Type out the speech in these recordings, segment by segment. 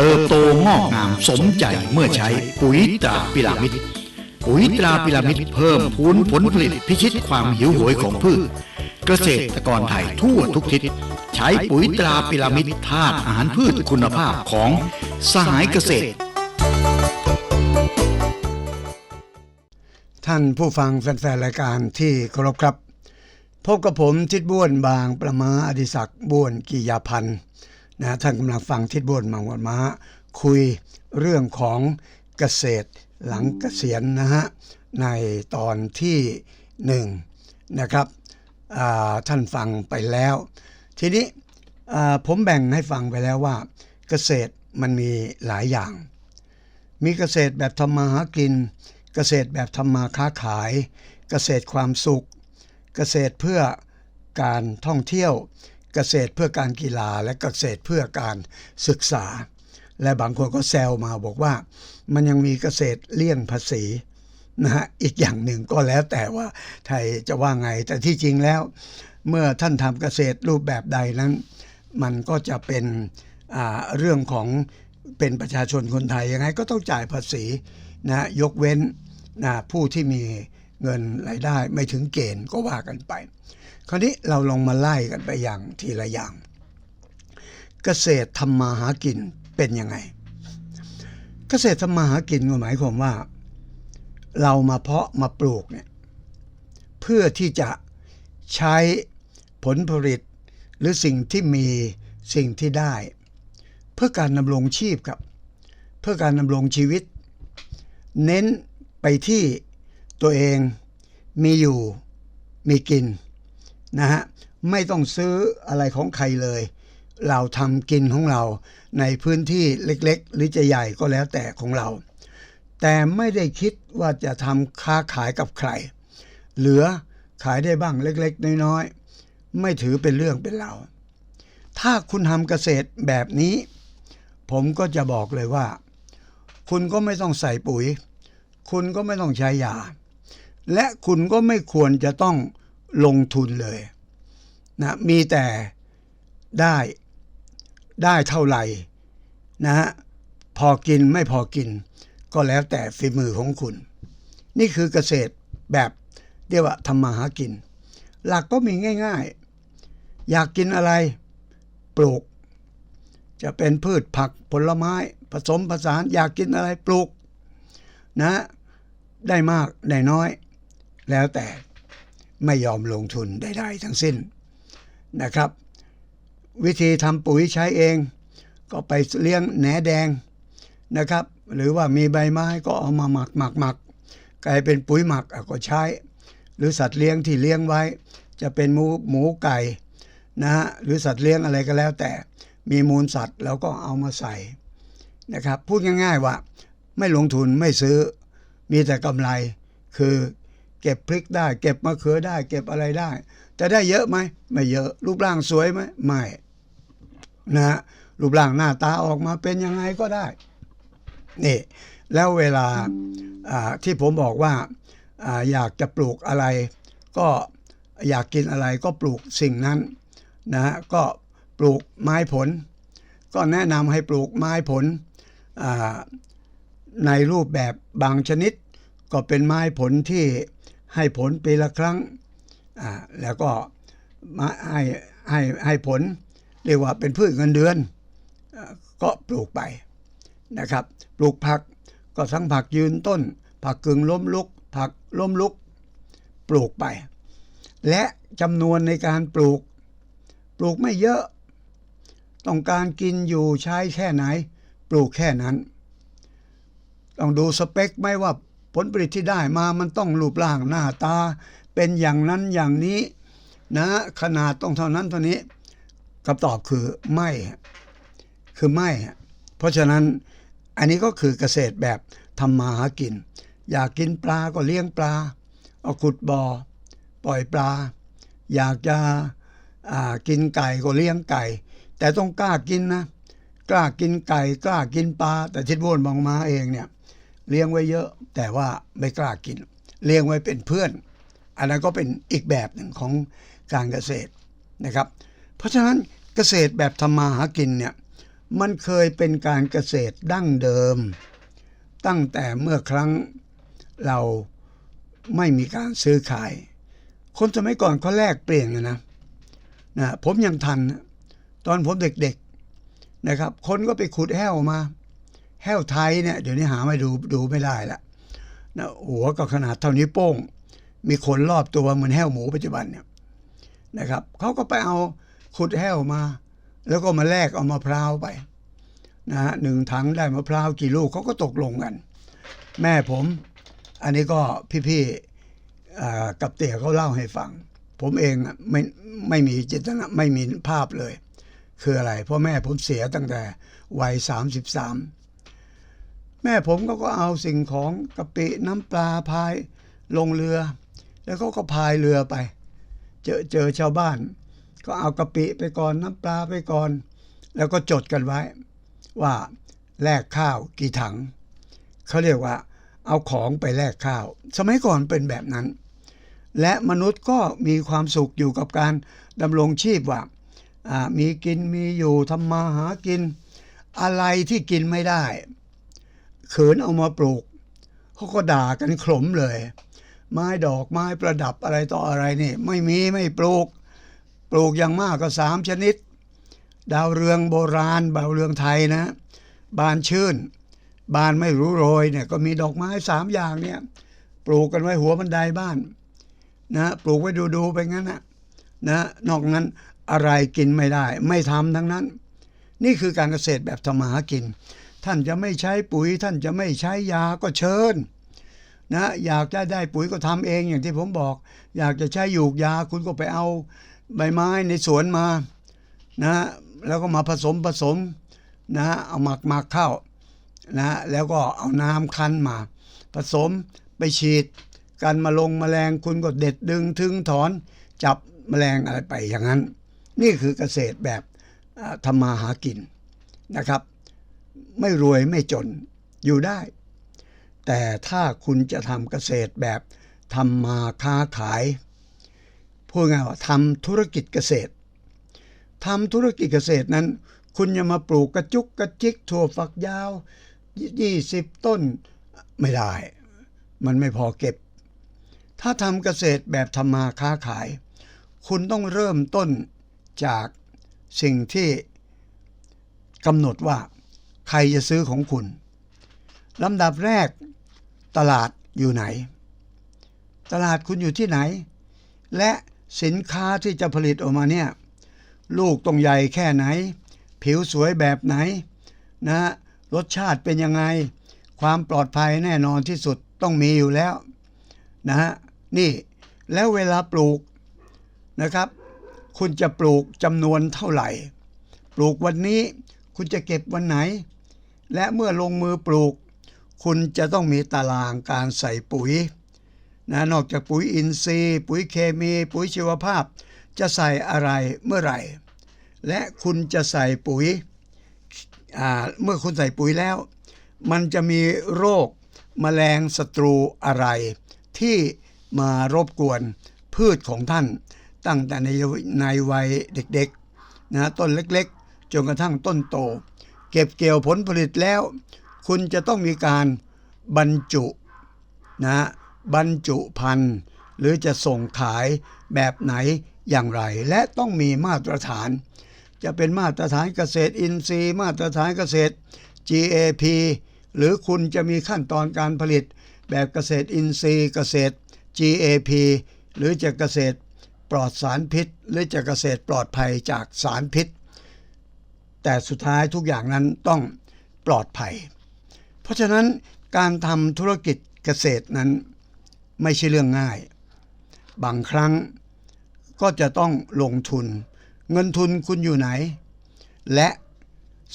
เติบโตงอกงามสมใจเมื่อใช้ปุ๋ยตราพิรามิดปุ๋ยตราพิรามิดเพิ่มพูนผลผลิตพิชิตความหิวโหยของพืช เกษตรกรไทยทั่วทุกทิศใช้ปุ๋ยตราพิรามิดธาตุอาหารพืชคุณภาพของสหายเกษตร ท่านผู้ฟังแฟนๆรายการที่เคารพครับ พบกับผมทิดบ้วนบางประมาอดิศักดิ์บ้วนกิยาพันธ์ นะท่านกำลังฟังทิดบ้วนบางวันมาคุยเรื่องของเกษตรหลังเกษียณนะฮะในตอนที่หนึ่งนะครับท่านฟังไปแล้ว ทีนี้ผมแบ่งให้ฟังไปแล้วว่า เกษตรมันมีหลายอย่าง มีเกษตรแบบทำมาหากิน เกษตรแบบทำมาค้าขาย เกษตรความสุข เกษตรเพื่อการท่องเที่ยว เกษตรเพื่อการกีฬาและเกษตรเพื่อการศึกษา และบางคนก็แซวมาบอกว่า มันยังมีเกษตรเลี่ยงภาษีนะฮะอีกอย่างหนึ่งก็แล้วแต่ว่าไทยจะว่าไง แต่ที่จริงแล้ว เมื่อท่านทำเกษตรรูปแบบใดนั้น มันก็จะเป็นเรื่องของเป็นประชาชนคนไทยยังไงก็ต้องจ่ายภาษีนะยกเว้นนะผู้ที่มี เงินรายได้ไม่ถึงเกณฑ์ก็ว่ากันไป คราวนี้เราลองมาไล่กันไปอย่างทีละอย่าง เกษตรทำมาหากินเป็นยังไง เกษตรทำมาหากินก็หมายความว่า เรามาเพาะมาปลูกเนี่ยเพื่อที่จะใช้ผลผลิตหรือสิ่งที่มีสิ่งที่ได้ เพื่อการดำรงชีพครับ เพื่อการดำรงชีวิต เน้นไปที่ ตัวเองมีอยู่มีกินนะฮะไม่ต้องซื้ออะไรของใครเลย เราทำกินของเราในพื้นที่เล็กๆ หรือจะใหญ่ก็แล้วแต่ของเรา แต่ไม่ได้คิดว่าจะทำค้าขายกับใคร เหลือขายได้บ้างเล็กๆ น้อยๆ ไม่ถือเป็นเรื่องเป็นราวถ้าคุณทำเกษตรแบบนี้ ผมก็จะบอกเลยว่า คุณก็ไม่ต้องใส่ปุ๋ย คุณก็ไม่ต้องใช้ยา และคุณก็ไม่ควรจะต้องลงทุนเลยนะมีแต่ได้ได้เท่าไหร่นะฮะพอกินไม่พอกิน ก็แล้วแต่ฝีมือของคุณ นี่คือเกษตรแบบเรียกว่าทำมาหากิน หลักก็มีง่าย ๆ อยากกินอะไรปลูก จะเป็นพืชผักผลไม้ ผสมผสานอยากกินอะไรปลูกนะได้มากได้น้อย แล้วแต่ไม่ยอมลงทุนใดๆทั้งสิ้นนะครับ วิธีทำปุ๋ยใช้เอง ก็ไปเลี้ยงแหนแดงนะครับ หรือว่ามีใบไม้ก็เอามาหมักหมักหมักกลายเป็นปุ๋ยหมักก็ใช้ หรือสัตว์เลี้ยงที่เลี้ยงไว้ จะเป็นหมูหมูไก่นะฮะหรือสัตว์เลี้ยงอะไรก็แล้ว แต่มีมูลสัตว์เราก็เอามาใส่นะครับ พูดง่ายๆว่า ไม่ลงทุนไม่ซื้อมีแต่กำไรคือ เก็บพริกได้ เก็บมะเขือได้ เก็บอะไรได้ จะได้เยอะไหมไม่เยอะ รูปร่างสวยไหมไม่นะฮะรูปร่างหน้าตาออกมาเป็นยังไงก็ได้ นี่ แล้วเวลาที่ผมบอกว่าออยากจะปลูกอะไร ก็อยากกินอะไรก็ปลูกสิ่งนั้นนะฮะก็ปลูกไม้ผล ก็แนะนำให้ปลูกไม้ผลในรูปแบบบางชนิด ก็เป็นไม้ผลที่ ให้ผลปีละครั้ง แล้วก็มาให้ให้ให้ผลเรียกว่าเป็นพืชเงินเดือนอก็ปลูกไปนะครับ ปลูกผักก็ทั้งผักยืนต้น ผักกึ่งล้มลุก ผักล้มลุก ปลูกไป และจำนวนในการปลูก ปลูกไม่เยอะ ต้องการกินอยู่ใช้แค่ไหน ปลูกแค่นั้น ต้องดูสเปคไหมว่า ผลผลิตที่ได้มามันต้องรูปร่างหน้าตา เป็นอย่างนั้นอย่างนี้นะขนาดต้องเท่านั้นเท่านี้คำตอบคือไม่คือไม่ เพราะฉะนั้นอันนี้ก็คือเกษตรแบบทำมาหากิน อยากกินปลาก็เลี้ยงปลาเอาขุดบ่อปล่อยปลา อยากจะกินไก่ก็เลี้ยงไก่ แต่ต้องกล้ากินนะ กล้ากินไก่ กล้ากินปลา แต่ทิดโวนบางมาเองเนี่ย เลี้ยงไว้เยอะ แต่ว่าไม่กล้ากิน เลี้ยงไว้เป็นเพื่อน อันนั้นก็เป็นอีกแบบหนึ่งของการเกษตรนะครับ เพราะฉะนั้นเกษตรแบบทำมาหากินเนี่ยมันเคยเป็นการเกษตรดั้งเดิม ตั้งแต่เมื่อครั้งเราไม่มีการซื้อขาย คนสมัยก่อนเขาแลกเปลี่ยนกันนะนะผมยังทัน ตอนผมเด็กๆนะครับ คนก็ไปขุดแห้วมา แห้วไทยเนี่ยเดี๋ยวนี้หาไม่ดูดูไม่ได้ละนะหัวก็ขนาดเท่านี้โป้ง มีขนรอบตัวเหมือนแห้วหมูปัจจุบันเนี่ยนะครับเขาก็ไปเอาขุดแห้วมา แล้วก็มาแลกเอามะพร้าวไปนะฮะหนึ่งถังได้มะพร้าวกี่ลูกเขาก็ตกลงกัน แม่ผม อันนี้ก็พี่ๆกับเตี่ยเขาเล่าให้ฟัง ผมเองไม่ไม่มีจิตนะไม่มีภาพเลย คืออะไร เพราะแม่ผมเสียตั้งแต่วัยสามสิบสาม ม่ผมก็ก็เอาสิ่งของกะปิน้ำปลาพายลงเรือ แล้วเขาก็พายเรือไป เจอเจอชาวบ้าน ก็เอากะปิไปก่อนน้ำปลาไปก่อน แล้วก็จดกันไว้ ว่าแลกข้าวกี่ถังเขาเรียกว่า เอาของไปแลกข้าว สมัยก่อนเป็นแบบนั้น และมนุษย์ก็มีความสุขอยู่กับการดำรงชีพว่ามีกินมีอยู่ทำมาหากิน อะไรที่กินไม่ได้ เขินเอามาปลูกเขาก็ด่ากันขลมเลย ไม้ดอกไม้ประดับอะไรต่ออะไรนี่ ไม่มีไม่ปลูก ปลูกอย่างมากก็สามชนิด ดาวเรืองโบราณดาวเรืองไทยนะ บานชื่น บานไม่รู้โรยเนี่ยก็มีดอกไม้สามอย่างเนี่ยปลูกกันไว้หัวบันไดบ้านนะปลูกไว้ดูดูๆไปงั้นนะนะนอกนั้นอะไรกินไม่ได้ ไม่ทำทั้งนั้น นี่คือการเกษตรแบบทำมาหากิน ท่านจะไม่ใช้ปุ๋ย ท่านจะไม่ใช้ยาก็เชิญนะอยากจะได้ปุ๋ยก็ทำเองอย่างที่ผมบอก อยากจะใช้หยูกยาคุณก็ไปเอาใบไม้ในสวนมานะแล้วก็มาผสมผสมนะเอาหมักหมักเข้านะแล้วก็เอาน้ำคั้นมา ผสมไปฉีด กันมาลงแมลงคุณก็เด็ดดึงทึงถอนจับแมลงอะไรไปอย่างนั้น นี่คือเกษตรแบบทำมาหากินนะครับ ไม่รวยไม่จนอยู่ได้ แต่ถ้าคุณจะทำเกษตรแบบทำมาค้าขายพูดง่ายว่าทำธุรกิจเกษตรทำธุรกิจเกษตรนั้น คุณอย่ามาปลูกกระจุกกระจิกถั่วฝักยาวยี่สิบต้นไม่ได้ มันไม่พอเก็บ ถ้าทำเกษตรแบบทำมาค้าขาย คุณต้องเริ่มต้นจากสิ่งที่กำหนดว่า ใครจะซื้อของคุณลำดับแรกตลาดอยู่ไหน ตลาดคุณอยู่ที่ไหน และสินค้าที่จะผลิตออกมาเนี่ยลูกต้องใหญ่แค่ไหน ผิวสวยแบบไหนนะรสชาติเป็นยังไง ความปลอดภัยแน่นอนที่สุดต้องมีอยู่แล้วนะฮะนี่แล้วเวลาปลูกนะครับ คุณจะปลูกจำนวนเท่าไหร่ ปลูกวันนี้คุณจะเก็บวันไหน และเมื่อลงมือปลูก คุณจะต้องมีตารางการใส่ปุ๋ยนะนอกจากปุ๋ยอินทรีย์ ปุ๋ยเคมี ปุ๋ยชีวภาพ จะใส่อะไรเมื่อไหร่ และคุณจะใส่ปุ๋ยอ่าเมื่อคุณใส่ปุ๋ยแล้ว มันจะมีโรคแมลงศัตรูอะไร ที่มารบกวนพืชของท่าน ตั้งแต่ในในวัยเด็กๆนะต้นเล็กๆ จนกระทั่งต้นโต เก็บเกี่ยวผลผลิตแล้ว คุณจะต้องมีการบรรจุนะบรรจุพันธุ์หรือจะส่งขายแบบไหนอย่างไร และต้องมีมาตรฐาน จะเป็นมาตรฐานเกษตรอินทรีย์ มาตรฐานเกษตร GAP หรือคุณจะมีขั้นตอนการผลิตแบบเกษตรอินทรีย์เกษตร GAP หรือจะเกษตรปลอดสารพิษ หรือจะเกษตรปลอดภัยจากสารพิษ แต่สุดท้ายทุกอย่างนั้นต้องปลอดภัย เพราะฉะนั้นการทำธุรกิจเกษตรนั้นไม่ใช่เรื่องง่าย บางครั้งก็จะต้องลงทุน เงินทุนคุณอยู่ไหน และ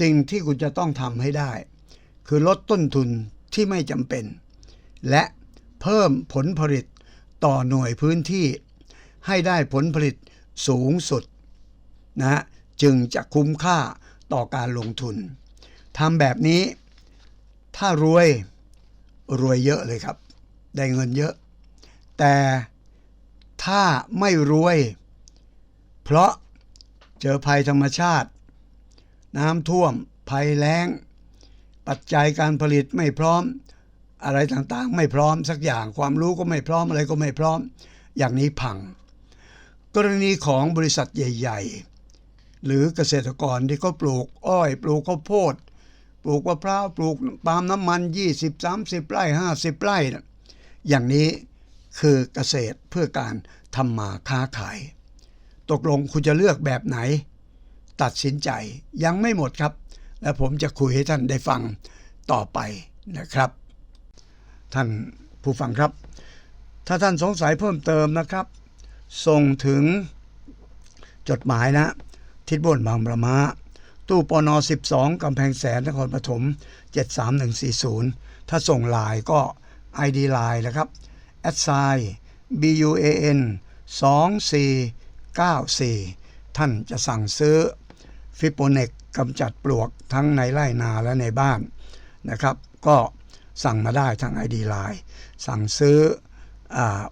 สิ่งที่คุณจะต้องทำให้ได้ คือลดต้นทุนที่ไม่จำเป็น และเพิ่มผลผลิตต่อหน่วยพื้นที่ ให้ได้ผลผลิตสูงสุดนะฮะ จึงจะคุ้มค่าต่อการลงทุนทำแบบนี้ ถ้ารวยรวยเยอะเลยครับ ได้เงินเยอะ แต่ถ้าไม่รวย เพราะเจอภัยธรรมชาติ น้ำท่วม ภัยแล้ง ปัจจัยการผลิตไม่พร้อม อะไรต่างๆ ไม่พร้อมสักอย่างความรู้ก็ไม่พร้อมอะไรก็ไม่พร้อม อย่างนี้พัง กรณีของบริษัทใหญ่ ๆ หรือเกษตรกรที่เขาปลูกอ้อยปลูกข้าวโพด ปลูกมะพร้าวปลูกปาล์มน้ำมัน 20-30 ไร่ 50 ไร่นะอย่างนี้คือเกษตรเพื่อการทำมาค้าขาย ตกลงคุณจะเลือกแบบไหน ตัดสินใจยังไม่หมดครับ และผมจะคุยให้ท่านได้ฟังต่อไปนะครับ ท่านผู้ฟังครับ ถ้าท่านสงสัยเพิ่มเติมนะครับ ส่งถึงจดหมายนะ ทิศบนบางประมาตู้ปน12กำแพงแสนนครปฐม73140 ถ้าส่งลน์ก็ ID ไลน์นะครับแอดไซ BUAN 2494 ท่านจะสั่งซื้อฟิโปเนกกำจัดปลวกทั้งในไร่นาและในบ้านนะครับ ก็สั่งมาได้ทาง ID ไลน์สั่งซื้อ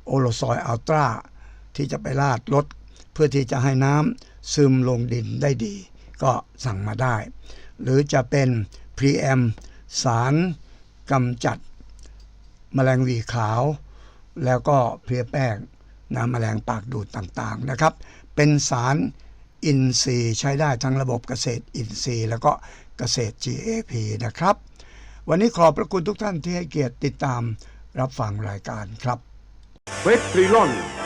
โอโลซอยอัลตราที่จะไปลาดรถเพื่อที่จะให้น้ำ ซึมลงดินได้ดี ก็สั่งมาได้ หรือจะเป็นพรีแอมสารกำจัดแมลงวีขาว แล้วก็เพลียแป้งน้ำแมลงปากดูดต่างๆนะครับ เป็นสารอินทรีย์ใช้ได้ทั้งระบบเกษตรอินทรีย์ แล้วก็เกษตร GAP นะครับ วันนี้ขอบพระคุณทุกท่านที่ให้เกียรติติดตามรับฟังรายการครับเวสตรีลอน